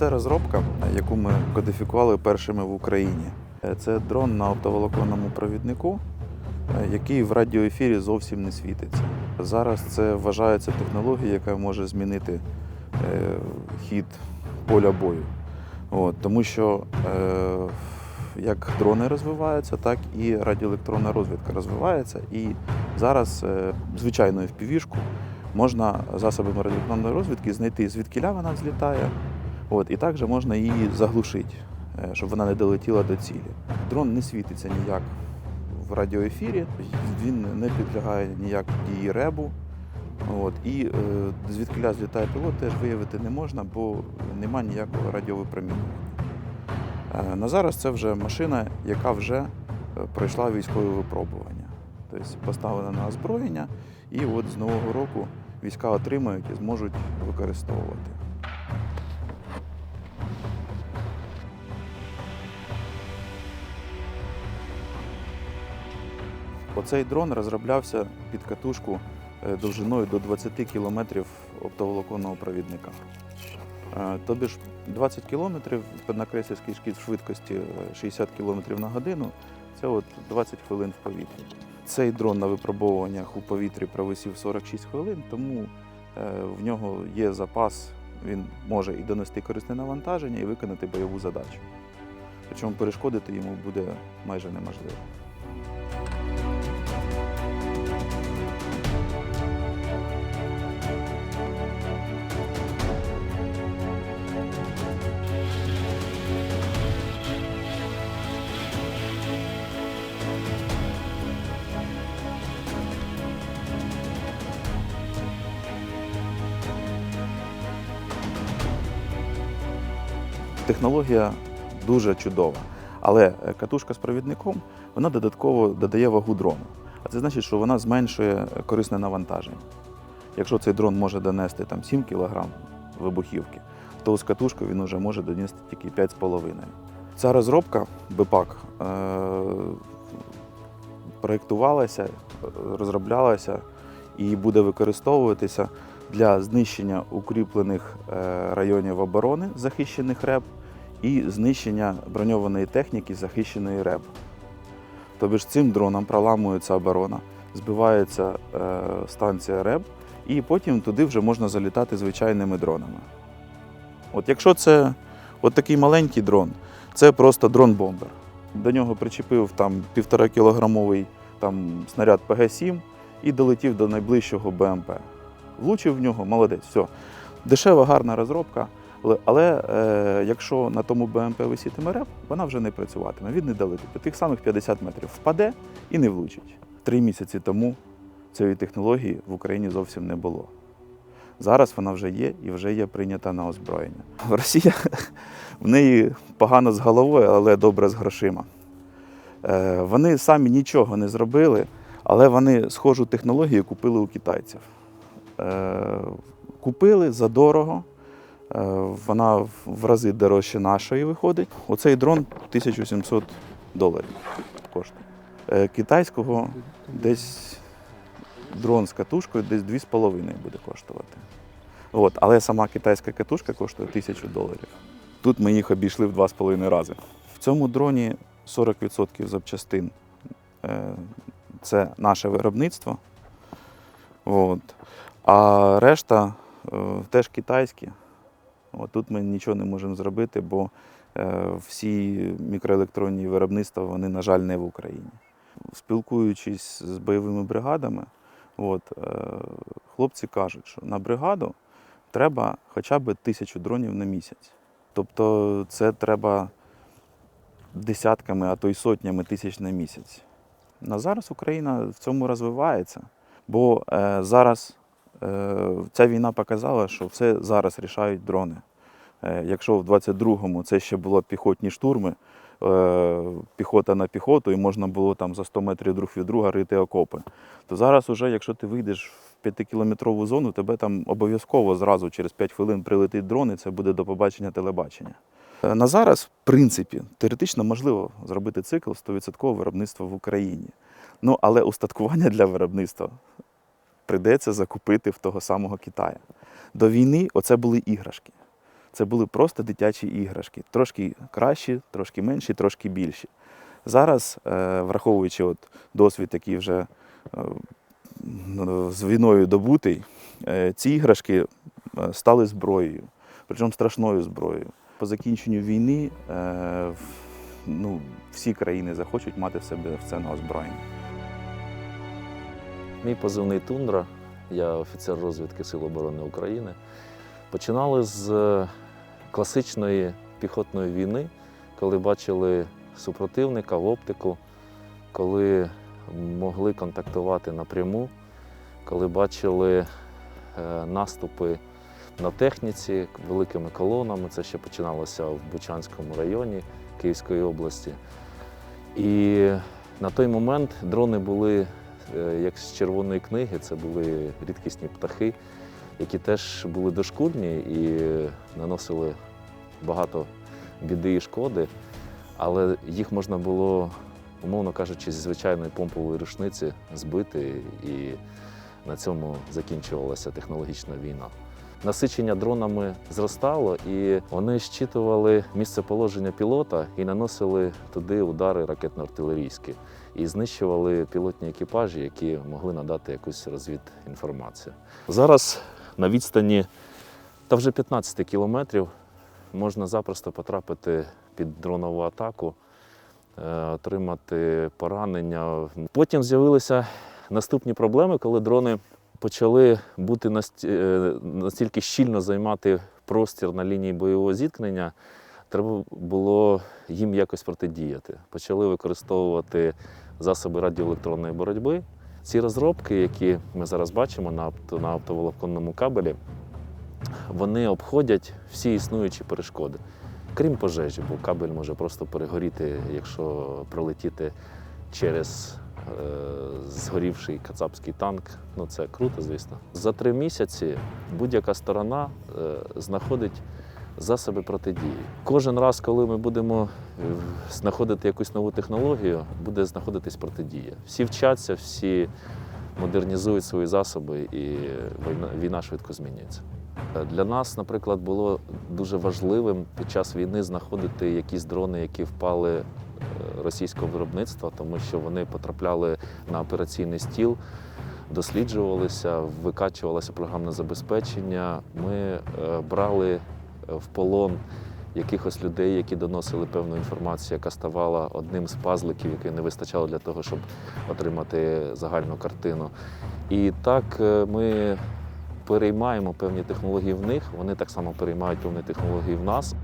Це розробка, яку ми кодифікували першими в Україні. Е, Це дрон на оптоволоконному провіднику, е, який в радіоефірі зовсім не світиться. Зараз це вважається технологією, яка може змінити е, хід поля бою. От, тому що е, як дрони розвиваються, так і радіоелектронна розвідка розвивається. І зараз е, звичайною впівішку можна засобами радіоелектронної розвідки знайти, звідки вона злітає. От, і також можна її заглушити, е, щоб вона не долетіла до цілі. Дрон не світиться ніяк в радіоефірі, він не підлягає ніяк дії ребу. От, і е, звідкиля злітає пілот, теж виявити не можна, бо немає ніякого радіовипромінювання. Е, на зараз це вже машина, яка вже е, пройшла військове випробування. Тобто поставлена на озброєння, і от з нового року війська отримають і зможуть використовувати. Оцей дрон розроблявся під катушку е, довжиною до 20 кілометрів оптоволоконного провідника. Е, Тобі ж 20 кілометрів на крейсерській шкі- швидкості е, 60 кілометрів на годину це от 20 хвилин в повітрі. Цей дрон на випробовуваннях у повітрі провисів 46 хвилин, тому е, в нього є запас, він може і донести корисне навантаження, і виконати бойову задачу. Причому перешкодити йому буде майже неможливо. Технологія дуже чудова, але е, катушка з провідником вона додатково додає вагу дрону. А це значить, що вона зменшує корисне навантаження. Якщо цей дрон може донести там 7 кг вибухівки, то з катушкою він вже може донести тільки 5,5. Ця розробка БПАК е, проєктувалася, е, розроблялася і буде використовуватися для знищення укріплених е, районів оборони, захищених РЕБ, і знищення броньованої техніки, захищеної РЕБ. Тобто ж цим дроном проламується оборона, збивається е, станція РЕБ, і потім туди вже можна залітати звичайними дронами. От якщо це от такий маленький дрон, це просто дрон-бомбер. До нього причепив там півтора кілограмовий там, снаряд ПГ-7 і долетів до найближчого БМП. Влучив в нього, молодець, все. Дешева, гарна розробка. Але, е, якщо на тому БМП висітиме реп, вона вже не працюватиме. Він не долетить. Тих самих 50 метрів впаде і не влучить. Три місяці тому цієї технології в Україні зовсім не було. Зараз вона вже є і вже є прийнята на озброєння. Росія в неї погано з головою, але добре з грошима. Е, Вони самі нічого не зробили, але вони схожу технологію купили у китайців. Е, Купили задорого. Е, Вона в- рази дорожче нашої виходить. Оцей дрон 1700 доларів коштує. Е, Китайського десь дрон з катушкою десь 2,5 буде коштувати. От, але сама китайська катушка коштує 1000 доларів. Тут ми їх обійшли в 2,5 рази. В цьому дроні 40% запчастин е, це наше виробництво. От. А решта теж китайські. От тут ми нічого не можемо зробити, бо е, всі мікроелектронні виробництва, вони, на жаль, не в Україні. Спілкуючись з бойовими бригадами, от, е, хлопці кажуть, що на бригаду треба хоча б тисячу дронів на місяць. Тобто це треба десятками, а то й сотнями тисяч на місяць. На зараз Україна в цьому розвивається, бо е, зараз ця війна показала, що все зараз рішають дрони. Е, якщо в 22-му це ще було піхотні штурми, е, піхота на піхоту, і можна було там за 100 метрів друг від друга рити окопи, то зараз, уже, якщо ти вийдеш в 5-кілометрову зону, тебе там обов'язково зразу через 5 хвилин прилетить дрон, і це буде до побачення телебачення. Е, На зараз, в принципі, теоретично можливо зробити цикл 100% виробництва в Україні. Ну, але устаткування для виробництва прийдеться закупити в того самого Китая. До війни оце були іграшки. це були просто дитячі іграшки. Трошки кращі, трошки менші, трошки більші. Зараз, е, враховуючи от досвід, який вже е, з війною добутий, е, ці іграшки стали зброєю, причому страшною зброєю. По закінченню війни ну, всі країни захочуть мати в себе в це на озброєння. Мій позивний Тундра, я офіцер розвідки Сил оборони України. Починали з е, класичної піхотної війни, коли бачили супротивника в оптику, коли могли контактувати напряму, коли бачили е, наступи на техніці великими колонами. Це ще починалося в Бучанському районі Київської області. І на той момент дрони були як з червоної книги, це були рідкісні птахи, які теж були дошкульні і наносили багато біди і шкоди, але їх можна було, умовно кажучи, зі звичайної помпової рушниці збити, і на цьому закінчувалася технологічна війна. Насичення дронами зростало, і вони щитували місцеположення пілота і наносили туди удари ракетно-артилерійські і знищували пілотні екіпажі, які могли надати якусь розвідінформацію. Зараз на відстані та вже 15 кілометрів можна запросто потрапити під дронову атаку, е, отримати поранення. Потім з'явилися наступні проблеми, коли дрони почали бути е, настільки щільно займати простір на лінії бойового зіткнення. Треба було їм якось протидіяти. Почали використовувати засоби радіоелектронної боротьби. Ці розробки, які ми зараз бачимо на, на оптоволоконному кабелі, вони обходять всі існуючі перешкоди, крім пожежі, бо кабель може просто перегоріти, якщо пролетіти через згорівший кацапський танк. Ну це круто, звісно. За три місяці будь-яка сторона е, знаходить засоби протидії. Кожен раз, коли ми будемо е, знаходити якусь нову технологію, буде знаходитись протидія. Всі вчаться, всі модернізують свої засоби, і війна, швидко змінюється. Е, Для нас, наприклад, було дуже важливим під час війни знаходити якісь дрони, які впали е, російського виробництва, тому що вони потрапляли на операційний стіл, досліджувалися, викачувалося програмне забезпечення. Ми е, брали е, в полон якихось людей, які доносили певну інформацію, яка ставала одним з пазликів, який не вистачало для того, щоб отримати загальну картину. І так е, ми переймаємо певні технології в них, вони так само переймають певні технології в нас.